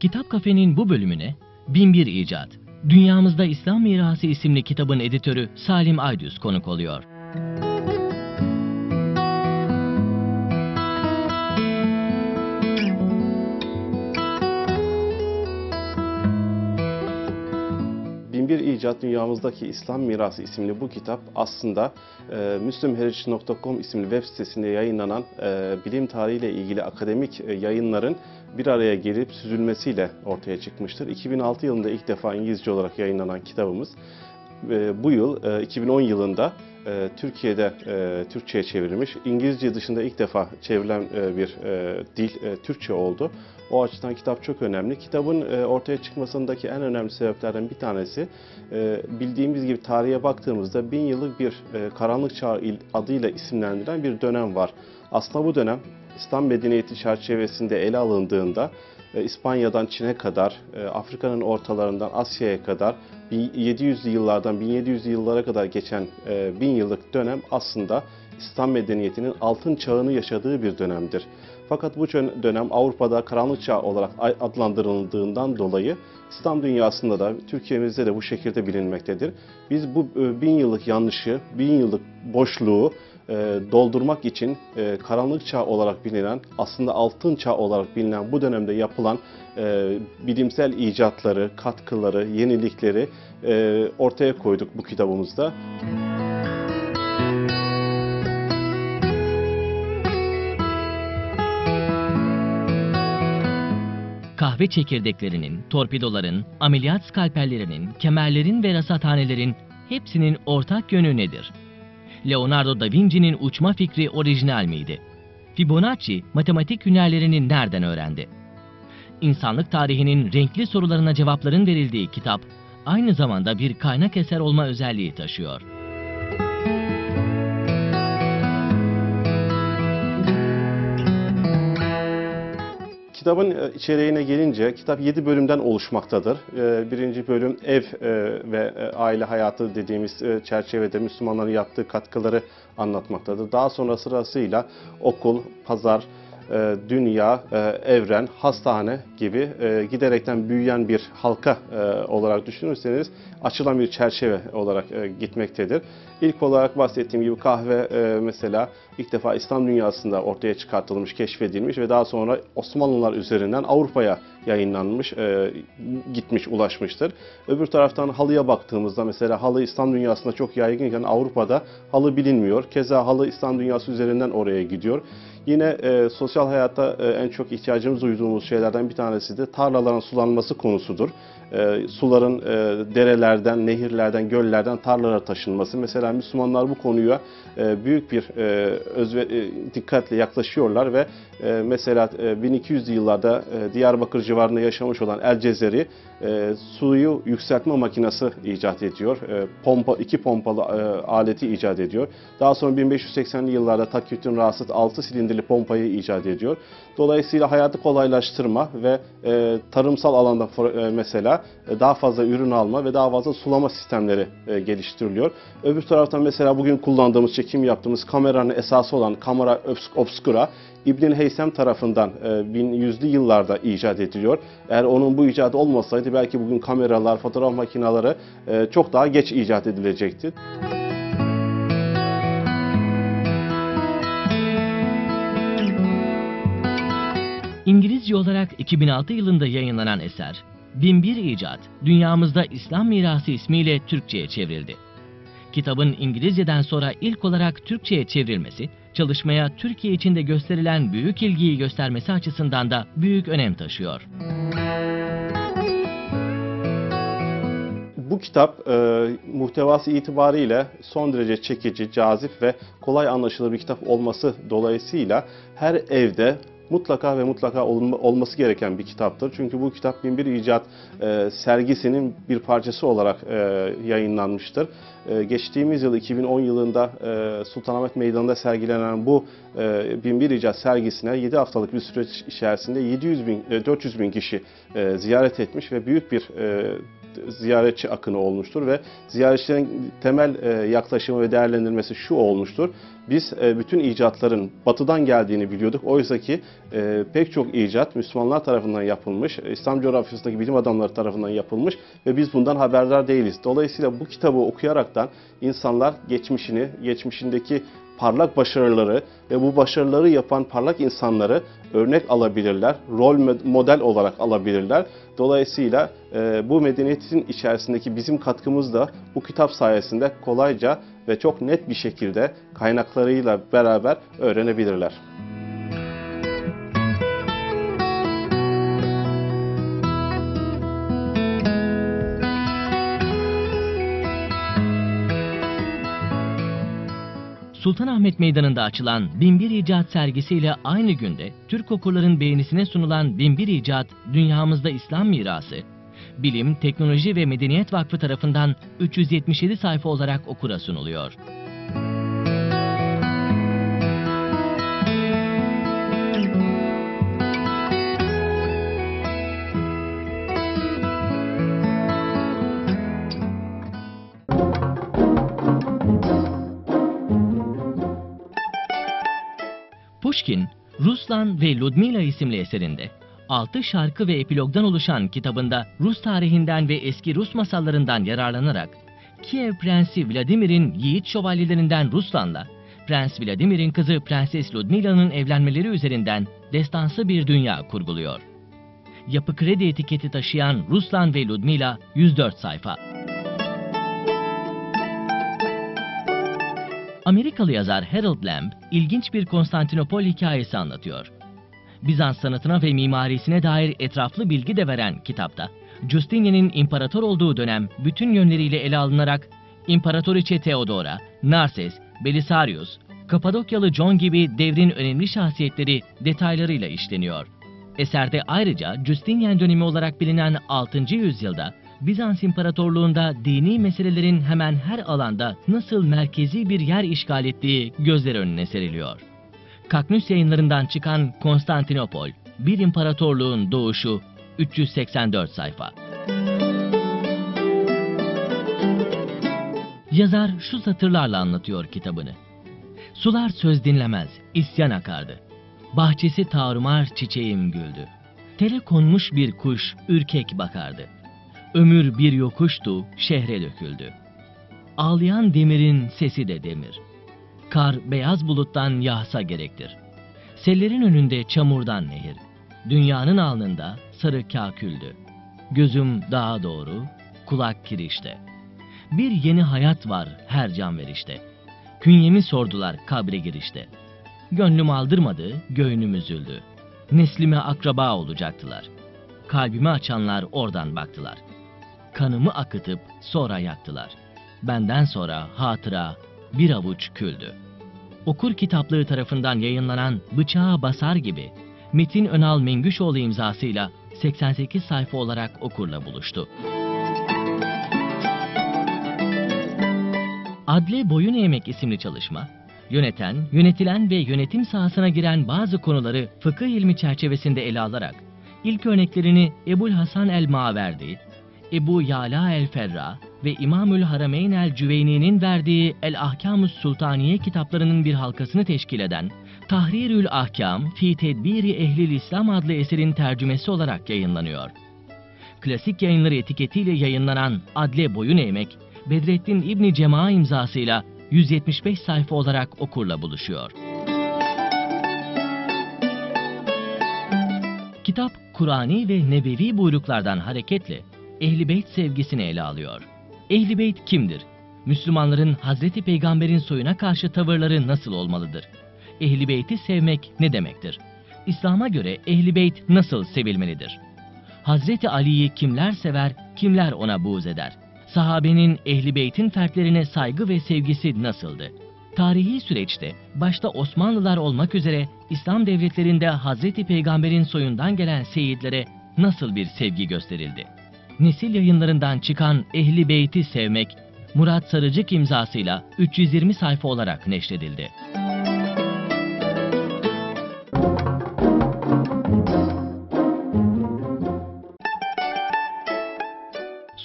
Kitap Kafe'nin bu bölümüne Binbir İcat, Dünyamızda İslam Mirası isimli kitabın editörü Salim Aydüz konuk oluyor. Binbir İcat Dünyamızdaki İslam Mirası isimli bu kitap aslında e, MüslümHeritage.com isimli web sitesinde yayınlanan e, bilim tarihiyle ilgili akademik e, yayınların bir araya gelip süzülmesiyle ortaya çıkmıştır. 2006 yılında ilk defa İngilizce olarak yayınlanan kitabımız e, bu yıl e, 2010 yılında e, Türkiye'de e, Türkçe'ye çevrilmiş. İngilizce dışında ilk defa çevrilen e, bir e, dil e, Türkçe oldu. O açıdan kitap çok önemli. Kitabın e, ortaya çıkmasındaki en önemli sebeplerden bir tanesi e, bildiğimiz gibi tarihe baktığımızda bin yıllık bir e, karanlık çağ adıyla isimlendirilen bir dönem var. Aslında bu dönem İslam medeniyeti çerçevesinde ele alındığında İspanya'dan Çin'e kadar, Afrika'nın ortalarından Asya'ya kadar 1700'lü yıllardan 1700'lü yıllara kadar geçen e, bin yıllık dönem aslında İslam medeniyetinin altın çağını yaşadığı bir dönemdir. Fakat bu dönem Avrupa'da karanlık çağ olarak adlandırıldığından dolayı İslam dünyasında da Türkiye'mizde de bu şekilde bilinmektedir. Biz bu e, bin yıllık yanlışı, bin yıllık boşluğu e, doldurmak için e, karanlık çağ olarak bilinen, aslında altın çağ olarak bilinen bu dönemde yapılan bilimsel icatları, katkıları, yenilikleri ortaya koyduk bu kitabımızda. Kahve çekirdeklerinin, torpidoların, ameliyat skalpellerinin, kemerlerin ve rasathanelerin hepsinin ortak yönü nedir? Leonardo da Vinci'nin uçma fikri orijinal miydi? Fibonacci matematik hünerlerini nereden öğrendi? İnsanlık tarihinin renkli sorularına cevapların verildiği kitap, aynı zamanda bir kaynak eser olma özelliği taşıyor. Kitabın e, içeriğine gelince, kitap 7 bölümden oluşmaktadır. E, Birinci bölüm ev e, ve aile hayatı dediğimiz çerçevede Müslümanların yaptığı katkıları anlatmaktadır. Daha sonra sırasıyla okul, pazar, dünya, e, evren, hastane gibi e, giderekten büyüyen bir halka e, olarak düşünürseniz açılan bir çerçeve olarak e, gitmektedir. İlk olarak bahsettiğim gibi kahve e, mesela ilk defa İslam dünyasında ortaya çıkartılmış, keşfedilmiş ve daha sonra Osmanlılar üzerinden Avrupa'ya yayınlanmış, e, gitmiş, ulaşmıştır. Öbür taraftan halıya baktığımızda mesela halı İslam dünyasında çok yaygınken Avrupa'da halı bilinmiyor. Keza halı İslam dünyası üzerinden oraya gidiyor. Yine e, sosyal hayatta e, en çok ihtiyacımız duyduğumuz şeylerden bir tanesi de tarlaların sulanması konusudur. E, suların e, derelerden, nehirlerden, göllerden tarlalara taşınması. Mesela Müslümanlar bu konuya e, büyük bir e, özve, e, dikkatle yaklaşıyorlar ve e, mesela e, 1200'lü yıllarda e, Diyarbakır civarında yaşamış olan El Cezeri e, suyu yükseltme makinesi icat ediyor. E, pompa iki pompalı e, aleti icat ediyor. Daha sonra 1580'li yıllarda Takiyüddin Rasit 6 silindirli pompayı icat ediyor. Dolayısıyla hayatı kolaylaştırma ve e, tarımsal alanda e, mesela e, daha fazla ürün alma ve daha fazla sulama sistemleri e, geliştiriliyor. Öbür taraftan mesela bugün kullandığımız, çekim yaptığımız kameranın esası olan kamera obs- obscura İbn Heysem tarafından e, 1100'lü yıllarda icat ediliyor. Eğer onun bu icadı olmasaydı belki bugün kameralar, fotoğraf makineleri e, çok daha geç icat edilecekti. İngilizce olarak 2006 yılında yayınlanan eser, Binbir İcat, Dünyamızda İslam Mirası ismiyle Türkçe'ye çevrildi. Kitabın İngilizceden sonra ilk olarak Türkçe'ye çevrilmesi, çalışmaya Türkiye içinde gösterilen büyük ilgiyi göstermesi açısından da büyük önem taşıyor. Bu kitap e, muhtevası itibariyle son derece çekici, cazip ve kolay anlaşılır bir kitap olması dolayısıyla her evde mutlaka ve mutlaka olma- olması gereken bir kitaptır. Çünkü bu kitap Binbir İcat e, sergisinin bir parçası olarak e, yayınlanmıştır. E, geçtiğimiz yıl 2010 yılında e, Sultanahmet Meydanı'nda sergilenen bu e, Binbir İcat sergisine 7 haftalık bir süreç içerisinde 700 bin, e, 400 bin kişi e, ziyaret etmiş ve büyük bir e, ziyaretçi akını olmuştur ve ziyaretçilerin temel e, yaklaşımı ve değerlendirmesi şu olmuştur. Biz e, bütün icatların batıdan geldiğini biliyorduk. Oysa ki e, pek çok icat Müslümanlar tarafından yapılmış, İslam coğrafyasındaki bilim adamları tarafından yapılmış ve biz bundan haberdar değiliz. Dolayısıyla bu kitabı okuyaraktan insanlar geçmişini, geçmişindeki parlak başarıları ve bu başarıları yapan parlak insanları örnek alabilirler, rol model olarak alabilirler. Dolayısıyla e, bu medeniyetin içerisindeki bizim katkımız da bu kitap sayesinde kolayca ve çok net bir şekilde kaynaklarıyla beraber öğrenebilirler. Sultanahmet Meydanı'nda açılan Binbir İcat sergisiyle aynı günde Türk okurların beğenisine sunulan Binbir İcat Dünyamızda İslam Mirası, Bilim, Teknoloji ve Medeniyet Vakfı tarafından 377 sayfa olarak okura sunuluyor. Pushkin, Ruslan ve Ludmila isimli eserinde 6 şarkı ve epilogdan oluşan kitabında Rus tarihinden ve eski Rus masallarından yararlanarak Kiev Prensi Vladimir'in yiğit şövalyelerinden Ruslan'la Prens Vladimir'in kızı Prenses Ludmila'nın evlenmeleri üzerinden destansı bir dünya kurguluyor. Yapı kredi etiketi taşıyan Ruslan ve Ludmila 104 sayfa. Amerikalı yazar Harold Lamb ilginç bir Konstantinopol hikayesi anlatıyor. Bizans sanatına ve mimarisine dair etraflı bilgi de veren kitapta, Justinian'in imparator olduğu dönem bütün yönleriyle ele alınarak İmparatoriçe Theodora, Narses, Belisarius, Kapadokyalı John gibi devrin önemli şahsiyetleri detaylarıyla işleniyor. Eserde ayrıca Justinian dönemi olarak bilinen 6. yüzyılda Bizans İmparatorluğu'nda dini meselelerin hemen her alanda nasıl merkezi bir yer işgal ettiği gözler önüne seriliyor. Kaknüs yayınlarından çıkan Konstantinopol, bir imparatorluğun doğuşu 384 sayfa. Yazar şu satırlarla anlatıyor kitabını. Sular söz dinlemez, isyan akardı. Bahçesi tarumar çiçeğim güldü. Tele konmuş bir kuş ürkek bakardı. Ömür bir yokuştu, şehre döküldü. Ağlayan demirin sesi de demir. Kar beyaz buluttan yağsa gerektir. Sellerin önünde çamurdan nehir. Dünyanın alnında sarı kaküldü. Gözüm dağa doğru, kulak kirişte. Bir yeni hayat var her can verişte. Künyemi sordular kabre girişte. Gönlüm aldırmadı, göğnüm üzüldü. Neslime akraba olacaktılar. Kalbimi açanlar oradan baktılar. Kanımı akıtıp sonra yaktılar. Benden sonra hatıra bir avuç küldü. Okur kitaplığı tarafından yayınlanan Bıçağa Basar gibi Metin Önal Mengüşoğlu imzasıyla 88 sayfa olarak okurla buluştu. Adle Boyun Eğmek isimli çalışma, yöneten, yönetilen ve yönetim sahasına giren bazı konuları fıkıh ilmi çerçevesinde ele alarak, ilk örneklerini Ebul Hasan el-Maverdi, Ebu Yala el-Ferra ve İmamül Harameyn el-Cüveyni'nin verdiği El-Ahkamus Sultaniye kitaplarının bir halkasını teşkil eden Tahrirül Ahkam fi Tedbiri Ehlil İslam adlı eserin tercümesi olarak yayınlanıyor. Klasik yayınları etiketiyle yayınlanan Adle Boyun Eğmek, Bedrettin İbni Cema imzasıyla 175 sayfa olarak okurla buluşuyor. Kitap, Kur'ani ve Nebevi buyruklardan hareketle Ehl-i Beyt sevgisini ele alıyor. Ehl-i Beyt kimdir? Müslümanların Hazreti Peygamber'in soyuna karşı tavırları nasıl olmalıdır? Ehl-i Beyt'i sevmek ne demektir? İslam'a göre Ehl-i Beyt nasıl sevilmelidir? Hazreti Ali'yi kimler sever, kimler ona buğz eder? Sahabenin Ehl-i Beyt'in fertlerine saygı ve sevgisi nasıldı? Tarihi süreçte başta Osmanlılar olmak üzere İslam devletlerinde Hazreti Peygamber'in soyundan gelen seyitlere nasıl bir sevgi gösterildi? Nesil yayınlarından çıkan Ehli Beyt'i sevmek, Murat Sarıcık imzasıyla 320 sayfa olarak neşredildi.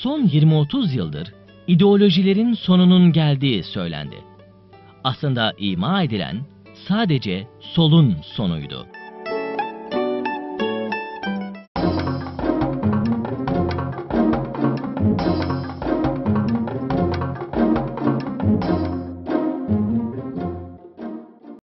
son 20-30 yıldır ideolojilerin sonunun geldiği söylendi. Aslında ima edilen sadece solun sonuydu.